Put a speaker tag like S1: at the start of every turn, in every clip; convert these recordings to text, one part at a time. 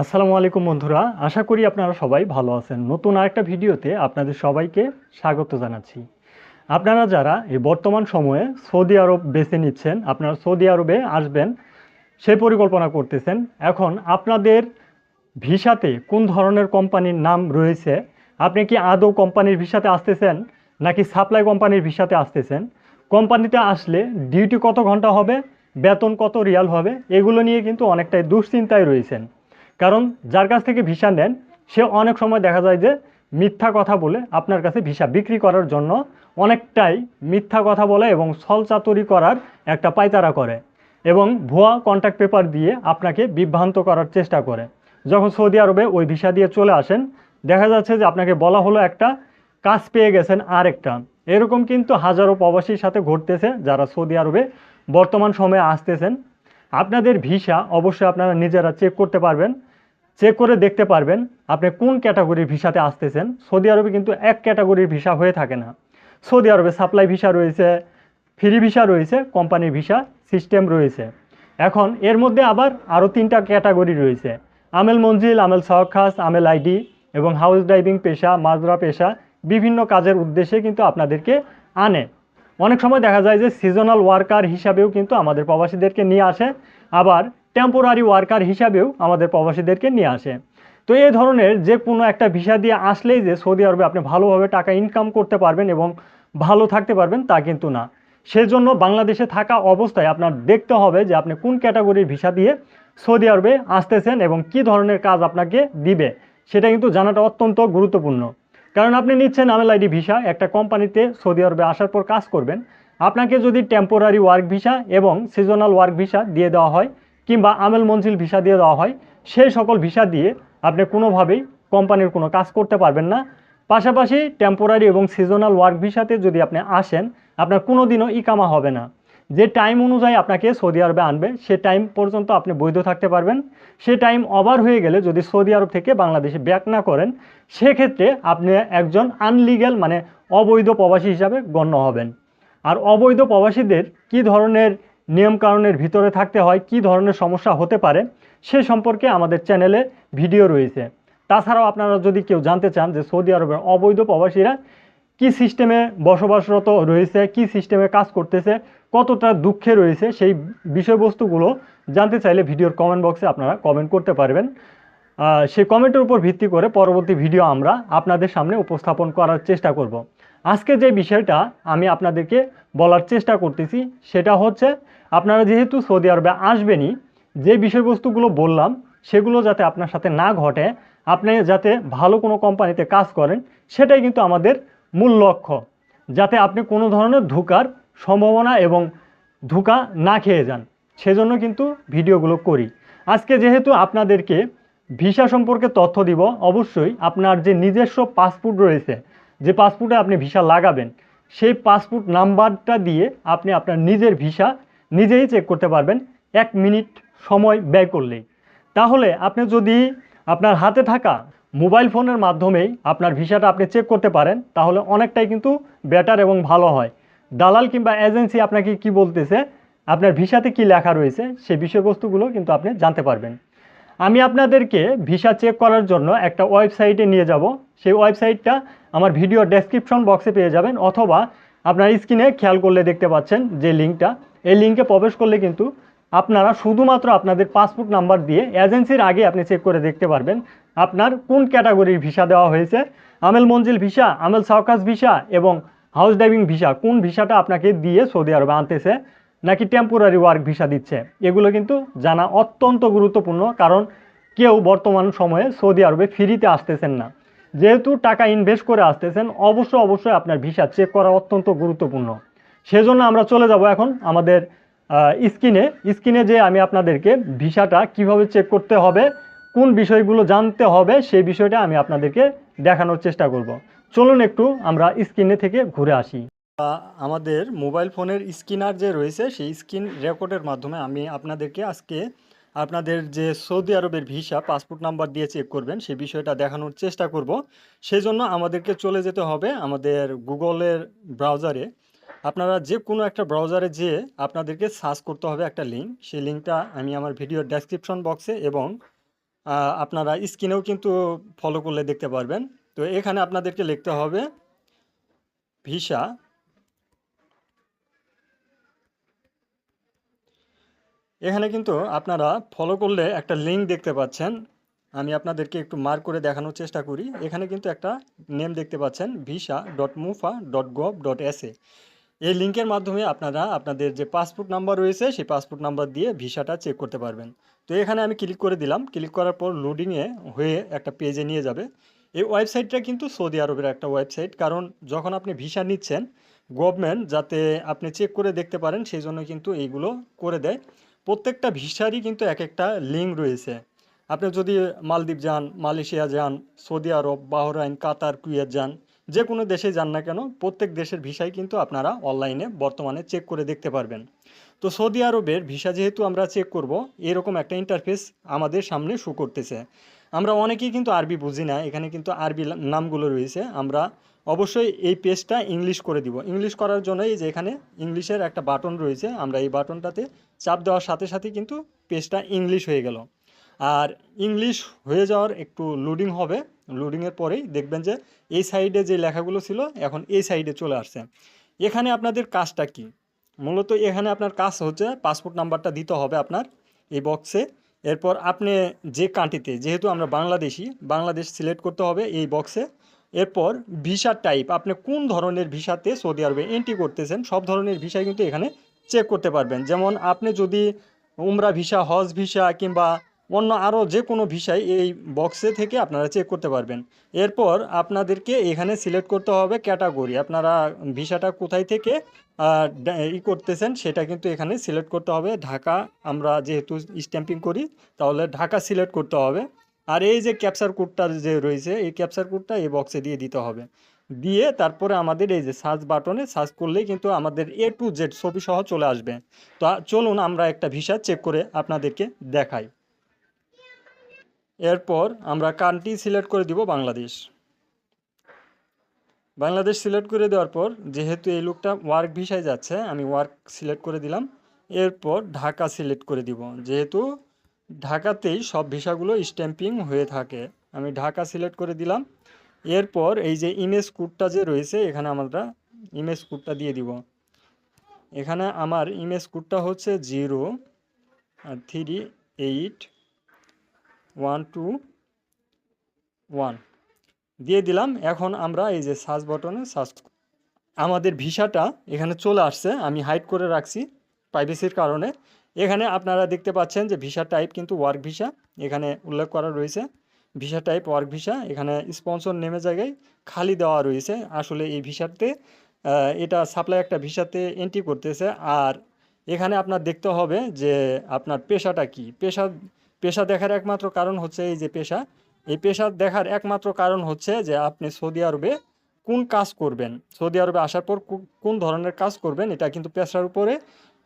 S1: আসসালামু আলাইকুম বন্ধুরা, আশা করি আপনারা সবাই ভালো আছেন। নতুন আরেকটা ভিডিওতে আপনাদের সবাইকে স্বাগত জানাচ্ছি। আপনারা যারা এই বর্তমান সময়ে সৌদি আরব বেছে নিচ্ছেন, আপনারা সৌদি আরবে আসবেন সেই পরিকল্পনা করতেছেন। এখন আপনাদের ভিসাতে কোন ধরনের কোম্পানির নাম রয়েছে? আপনি কি আদৌ কোম্পানির ভিসাতে আসতেছেন, নাকি সাপ্লাই কোম্পানির ভিসাতে আসতেছেন? কোম্পানিতে আসলে ডিউটি কত ঘণ্টা হবে, বেতন কত রিয়াল হবে, এগুলো নিয়ে কিন্তু অনেকটাই দুশ্চিন্তায় রয়েছেন। কারণ যার কাছ থেকে ভিসা নেন, সে অনেক সময় দেখা যায় যে মিথ্যা কথা বলে আপনার কাছে ভিসা বিক্রি করার জন্য অনেকটাই মিথ্যা কথা বলে এবং ছলচাতুরি করার একটা পায়তারা করে এবং ভুয়া কন্ট্যাক্ট পেপার দিয়ে আপনাকে বিভ্রান্ত করার চেষ্টা করে। যখন সৌদি আরবে ওই ভিসা দিয়ে চলে আসেন, দেখা যাচ্ছে যে আপনাকে বলা হলো একটা কাজ পেয়ে গেছেন আরেকটা। এরকম কিন্তু হাজারো প্রবাসীর সাথে ঘটতেছে যারা সৌদি আরবে বর্তমান সময়ে আসতেছেন। আপনাদের ভিসা অবশ্যই আপনারা নিজেরা চেক করতে পারবেন। চেক করে দেখতে পারবেন আপনি কোন ক্যাটাগরির ভিসাতে আসতেছেন। সৌদি আরবে কিন্তু এক ক্যাটাগরির ভিসা হয়ে থাকে না। সৌদি আরবে সাপ্লাই ভিসা রয়েছে, ফ্রি ভিসা রয়েছে, কোম্পানির ভিসা সিস্টেম রয়েছে। এখন এর মধ্যে আবার আরও তিনটা ক্যাটাগরি রয়েছে। আমেল মঞ্জিল, আমেল সহখাস আমেল আইডি এবং হাউস ড্রাইভিং পেশা, মাজরা পেশা বিভিন্ন কাজের উদ্দেশ্যে কিন্তু আপনাদেরকে আনে। অনেক সময় দেখা যায় যে সিজনাল ওয়ার্কার হিসাবেও কিন্তু আমাদের প্রবাসীদেরকে নিয়ে আসে। আবার টেম্পোরারি ওয়ার্কার হিসাবেও আমাদের প্রবাসীদেরকে নিয়ে আসে। তো এই ধরনের যে কোনো একটা ভিসা দিয়ে আসলেই যে সৌদি আরবে আপনি ভালোভাবে টাকা ইনকাম করতে পারবেন এবং ভালো থাকতে পারবেন তা কিন্তু না। সেজন্য বাংলাদেশে থাকা অবস্থায় আপনার দেখতে হবে যে আপনি কোন ক্যাটাগরির ভিসা দিয়ে সৌদি আরবে আসতেছেন এবং কি ধরনের কাজ আপনাকে দিবে। সেটা কিন্তু জানাটা অত্যন্ত গুরুত্বপূর্ণ। কারণ আপনি নিচ্ছেন আমেল আইডি ভিসা একটা কোম্পানিতে সৌদি আরবে আসার পর কাজ করবেন। আপনাকে যদি টেম্পোরারি ওয়ার্ক ভিসা এবং সিজনাল ওয়ার্ক ভিসা দিয়ে দেওয়া হয় কিংবা আমেল মঞ্জিল ভিসা দিয়ে দেওয়া হয়, সেই সকল ভিসা দিয়ে আপনি কোনোভাবেই কোম্পানির কোনো কাজ করতে পারবেন না। পাশাপাশি টেম্পোরারি এবং সিজনাল ওয়ার্ক ভিসাতে যদি আপনি আসেন, আপনার কোনো দিনও ইকামা হবে না। যে টাইম অনুযায়ী আপনাকে সৌদি আরবে আনবে, সে টাইম পর্যন্ত আপনি বৈধ থাকতে পারবেন। সে টাইম ওভার হয়ে গেলে যদি সৌদি আরব থেকে বাংলাদেশে ব্যাক না করেন, সেক্ষেত্রে আপনি একজন আনলিগ্যাল মানে অবৈধ প্রবাসী হিসাবে গণ্য হবেন। আর অবৈধ প্রবাসীদের কি ধরনের নিয়মকানুনের ভিতরে থাকতে হয় কি ধরনের সমস্যা হতে পারে, সে সম্পর্কে আমাদের চ্যানেলে ভিডিও রয়েছে তাছাড়াও আপনারা যদি কেউ জানতে চান যে সৌদি আরবের অবৈধ প্রবাসীরা কি সিস্টেমে বসবাসরত রয়েছে, কি সিস্টেমে কাজ করতেছে, কতটা দুঃখে রয়েছে, সেই বিষয়বস্তুগুলো জানতে চাইলে ভিডিওর কমেন্ট বক্সে আপনারা কমেন্ট করতে পারবেন সেই কমেন্টের উপর ভিত্তি করে পরবর্তী ভিডিও আমরা আপনাদের সামনে উপস্থাপন করার চেষ্টা করব। আজকে যে বিষয়টা আমি আপনাদেরকে বলার চেষ্টা করতেছি, সেটা হচ্ছে আপনারা যেহেতু সৌদি আরবে আসবেনই, যে বিষয়বস্তুগুলো বললাম, সেগুলো যাতে আপনার সাথে না ঘটে, আপনি যাতে ভালো কোনো কোম্পানিতে কাজ করেন, সেটাই কিন্তু আমাদের মূল লক্ষ্য। যাতে আপনি কোনো ধরনের ধোকার সম্ভাবনা এবং ধোকা না খেয়ে যান। সেজন্য কিন্তু ভিডিওগুলো করি। আজকে যেহেতু আপনাদেরকে ভিসা সম্পর্কে তথ্য দিব, অবশ্যই আপনার যে নিজস্ব পাসপোর্ট রয়েছে, যে পাসপোর্টে আপনি ভিসা লাগাবেন, সেই পাসপোর্ট নাম্বারটা দিয়ে আপনি আপনার নিজের ভিসা নিজেই চেক করতে পারবেন। এক মিনিট সময় ব্যয় করলেই। তাহলে আপনি যদি আপনার হাতে থাকা মোবাইল ফোনের মাধ্যমেই আপনার ভিসাটা আপনি চেক করতে পারেন, তাহলে অনেকটাই কিন্তু বেটার এবং ভালো হয়। দালাল কিংবা এজেন্সি আপনাকে কি বলতেছে? আপনার ভিসাতে কি লেখা রয়েছে? সেই বিষয়বস্তুগুলো কিন্তু আপনি জানতে পারবেন। আমি আপনাদেরকে ভিসা চেক করার জন্য একটা ওয়েবসাইটে নিয়ে যাব। সেই ওয়েবসাইটটা আমার ভিডিও ডেসক্রিপশন বক্সে পেয়ে যাবেন, অথবা আপনার স্ক্রিনে খেয়াল করলে দেখতে পাচ্ছেন যে লিঙ্কটা এই লিঙ্কে প্রবেশ করলে কিন্তু আপনারা শুধুমাত্র আপনাদের পাসপোর্ট নাম্বার দিয়ে এজেন্সির আগে আপনি চেক করে দেখতে পারবেন আপনার কোন ক্যাটাগরির ভিসা দেওয়া হয়েছে, আমেল মঞ্জিল ভিসা আমেল সাউকাস ভিসা এবং হাউস ড্রাইভিং ভিসা কোন ভিসাটা আপনাকে দিয়ে সৌদি আরবে আনতেছে নাকি টেম্পোরারি ওয়ার্ক ভিসা দিচ্ছে, এগুলো কিন্তু জানা অত্যন্ত গুরুত্বপূর্ণ কারণ কেউ বর্তমান সময়ে সৌদি আরবে ফ্রিতে আসতেছেন না। যেহেতু টাকা ইনভেস্ট করে আসতেছেন অবশ্যই অবশ্যই আপনার ভিসা চেক করা অত্যন্ত গুরুত্বপূর্ণ। সেজন্য আমরা চলে যাব এখন আমাদের স্ক্রিনে। স্ক্রিনে যে আমি আপনাদেরকে ভিসাটা কীভাবে চেক করতে হবে, কোন বিষয়গুলো জানতে হবে, সেই বিষয়টা আমি আপনাদেরকে দেখানোর চেষ্টা করব। চলুন একটু আমরা স্ক্রিনে থেকে ঘুরে আসি। আমাদের মোবাইল ফোনের স্ক্রিনার যে রয়েছে, সেই স্ক্রিন রেকর্ডের মাধ্যমে আমি আপনাদেরকে আজকে আপনাদের যে সৌদি আরবের ভিসা পাসপোর্ট নাম্বার দিয়ে চেক করবেন, সেই বিষয়টা দেখানোর চেষ্টা করব। সেই জন্য আমাদেরকে চলে যেতে হবে আমাদের গুগলের ব্রাউজারে। আপনারা যে কোনো একটা ব্রাউজারে যেয়ে আপনাদেরকে সার্চ করতে হবে একটা লিঙ্ক সেই লিঙ্কটা আমি আমার ভিডিওর ডেসক্রিপশন বক্সে এবং আপনারা স্ক্রিনেও কিন্তু ফলো করলে দেখতে পারবেন। তো এখানে আপনাদেরকে লিখতে হবে ভিসা। এখানে কিন্তু আপনারা ফলো করলে একটা লিঙ্ক দেখতে পাচ্ছেন। আমি আপনাদেরকে একটু মার্ক করে দেখানোর চেষ্টা করি। এখানে কিন্তু একটা নেম দেখতে পাচ্ছেন visa dot mofa dot gov dot SA এই লিঙ্কের মাধ্যমে আপনারা আপনাদের যে পাসপোর্ট নাম্বার রয়েছে, সেই পাসপোর্ট নাম্বার দিয়ে ভিসাটা চেক করতে পারবেন। তো এখানে আমি ক্লিক করে দিলাম। ক্লিক করার পর লোডিংয়ে হয়ে একটা পেজে নিয়ে যাবে। এই ওয়েবসাইটটা কিন্তু সৌদি আরবের একটা ওয়েবসাইট। কারণ যখন আপনি ভিসা নিচ্ছেন, গভর্নমেন্ট যাতে আপনি চেক করে দেখতে পারেন, সেই জন্য কিন্তু এইগুলো করে দেয়। প্রত্যেকটা ভিসারই কিন্তু এক একটা লিঙ্ক রয়েছে। আপনি যদি মালদ্বীপ যান, মালয়েশিয়া যান, Saudi Arab, Bahrain, Qatar, Kuwait যান যে কোনো দেশে যান না কেন, প্রত্যেক দেশের ভিসাই কিন্তু আপনারা অনলাইনে বর্তমানে চেক করে দেখতে পারবেন। তো সৌদি আরবের ভিসা যেহেতু আমরা চেক করব, এরকম একটা ইন্টারফেস আমাদের সামনে শু করতেছে। আমরা অনেকেই কিন্তু আরবি বুঝি না, এখানে কিন্তু আরবি নামগুলো রয়েছে। আমরা অবশ্যই এই পেজটা ইংলিশ করে দিব। ইংলিশ করার জন্য এই যে এখানে ইংলিশের একটা বাটন রয়েছে, আমরা এই বাটনটাতে চাপ দেওয়ার সাথে সাথে কিন্তু পেজটা ইংলিশ হয়ে গেল। আর ইংলিশ হয়ে যাওয়ার একটু লোডিং হবে। লোডিংয়ের পরেই দেখবেন যে এই সাইডে যে লেখাগুলো ছিল, এখন এই সাইডে চলে আসছে। এখানে আপনাদের কাজটা কি? মূলত এখানে আপনার কাজ হচ্ছে পাসপোর্ট নাম্বারটা দিতে হবে আপনার এই বক্সে এরপর আপনি যে কান্ট্রিতে যেহেতু আমরা বাংলাদেশি, বাংলাদেশ সিলেক্ট করতে হবে এই বক্সে এরপর ভিসা টাইপ আপনি কোন ধরনের ভিসাতে সৌদি আরবে এন্ট্রি করতেছেন, সব ধরনের ভিসাই কিন্তু এখানে চেক করতে পারবেন। যেমন আপনি যদি উমরা ভিসা হজ ভিসা কিংবা অন্য আরও যে কোনো ভিসাই এই বক্সে থেকে আপনারা চেক করতে পারবেন। এরপর আপনাদেরকে এখানে সিলেক্ট করতে হবে ক্যাটাগরি। আপনারা ভিসাটা কোথায় থেকে ই করতেছেন সেটা কিন্তু এখানে সিলেক্ট করতে হবে। ঢাকা, আমরা যেহেতু স্ট্যাম্পিং করি, তাহলে ঢাকা সিলেক্ট করতে হবে। আর এই যে ক্যাপচার কোডটা যে রয়েছে, এই ক্যাপচার কোডটা এই বক্সে দিয়ে দিতে হবে। দিয়ে তারপরে আমাদের এই যে সার্চ বাটনে সার্চ করলেই কিন্তু আমাদের এ টু জেড ছবি সহ চলে আসবে। তো চলুন আমরা একটা ভিসা চেক করে আপনাদেরকে দেখাই। এরপর আমরা কান্ট্রি সিলেক্ট করে দিব বাংলাদেশ। বাংলাদেশ সিলেক্ট করে দেওয়ার পর, যেহেতু এই লোকটা ওয়ার্ক ভিসায় যাচ্ছে, আমি ওয়ার্ক সিলেক্ট করে দিলাম। এরপর ঢাকা সিলেক্ট করে দিব। যেহেতু ঢাকাতেই সব ভিসাগুলো স্ট্যাম্পিং হয়ে থাকে, আমি ঢাকা সিলেক্ট করে দিলাম। এরপর এই যে ইমেজ কোডটা যে রয়েছে, এখানে আমরা ইমেজ কোডটা দিয়ে দিব। এখানে আমার ইমেজ কোডটা হচ্ছে zero three, eight one two one. দিয়ে দিলাম, এখন আমরা এই যে সার্চ বটনে সার্চ আমাদের ভিসাটা এখানে চলে আসছে, আমি হাইড করে রাখছি প্রাইভেসির কারণে। এখানে আপনারা দেখতে পাচ্ছেন যে ভিসা টাইপ কিন্তু ওয়ার্ক ভিসা এখানে উল্লেখ করা রয়েছে। ভিসা টাইপ ওয়ার্ক ভিসা এখানে স্পন্সর নেমে জায়গায় খালি দেওয়া রয়েছে। আসলে এই ভিসাতে এটা সাপ্লাই একটা ভিসাতে এন্ট্রি করতেছে। আর এখানে আপনার দেখতে হবে যে আপনার পেশাটা কি। পেশা পেশা দেখার একমাত্র কারণ হচ্ছে এই যে পেশা। এই পেশা দেখার একমাত্র কারণ হচ্ছে যে আপনি সৌদি আরবে কোন কাজ করবেন? সৌদি আরবে আসার পর কোন ধরনের কাজ করবেন? এটা কিন্তু পেশার উপরে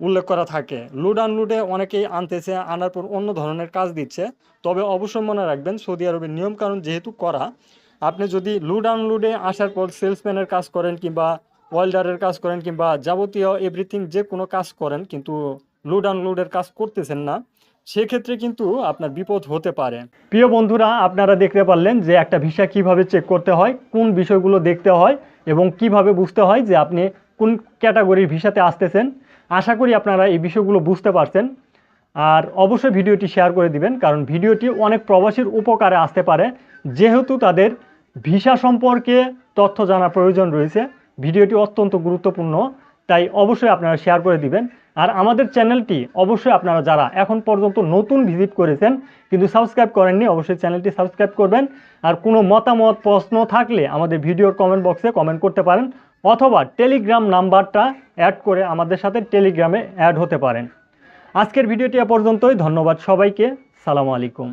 S1: উল্লেখ করা থাকে। লুড আনলুডে অনেকেই আনতেছে, আনার পর অন্য ধরনের কাজ দিচ্ছে। তবে অবশ্যই মনে রাখবেন, সৌদি আরবের নিয়মকানুন যেহেতু করা আপনি যদি লুড আনলুডে আসার পর সেলসম্যানের কাজ করেন কিংবা ওয়েল্ডারের কাজ করেন কিংবা যাবতীয় এভরিথিং যে কোনো কাজ করেন, কিন্তু লুড আনলুডের কাজ করতেছেন না সেক্ষেত্রে কিন্তু আপনার বিপদ হতে পারে। প্রিয় বন্ধুরা, আপনারা দেখতে পারলেন যে একটা ভিসা কীভাবে চেক করতে হয়, কোন বিষয়গুলো দেখতে হয় এবং কীভাবে বুঝতে হয় যে আপনি কোন ক্যাটাগরির ভিসাতে আসতেছেন। আশা করি আপনারা এই বিষয়গুলো বুঝতে পারছেন। আর অবশ্যই ভিডিওটি শেয়ার করে দিবেন, কারণ ভিডিওটি অনেক প্রবাসীর উপকারে আসতে পারে। যেহেতু তাদের ভিসা সম্পর্কে তথ্য জানার প্রয়োজন রয়েছে, ভিডিওটি অত্যন্ত গুরুত্বপূর্ণ, তাই অবশ্যই আপনারা শেয়ার করে দিবেন। আর আমাদের চ্যানেলটি অবশ্যই আপনারা যারা এখন পর্যন্ত নতুন ভিজিট করেছেন, কিন্তু সাবস্ক্রাইব করেননি, অবশ্যই চ্যানেলটি সাবস্ক্রাইব করবেন। আর কোনো মতামত, প্রশ্ন থাকলে আমাদের ভিডিওর কমেন্ট বক্সে কমেন্ট করতে পারেন, অথবা টেলিগ্রাম নাম্বারটা অ্যাড করে আমাদের সাথে টেলিগ্রামে অ্যাড হতে পারেন। আজকের ভিডিওটি এ পর্যন্তই, ধন্যবাদ সবাইকে, সালামু আলাইকুম।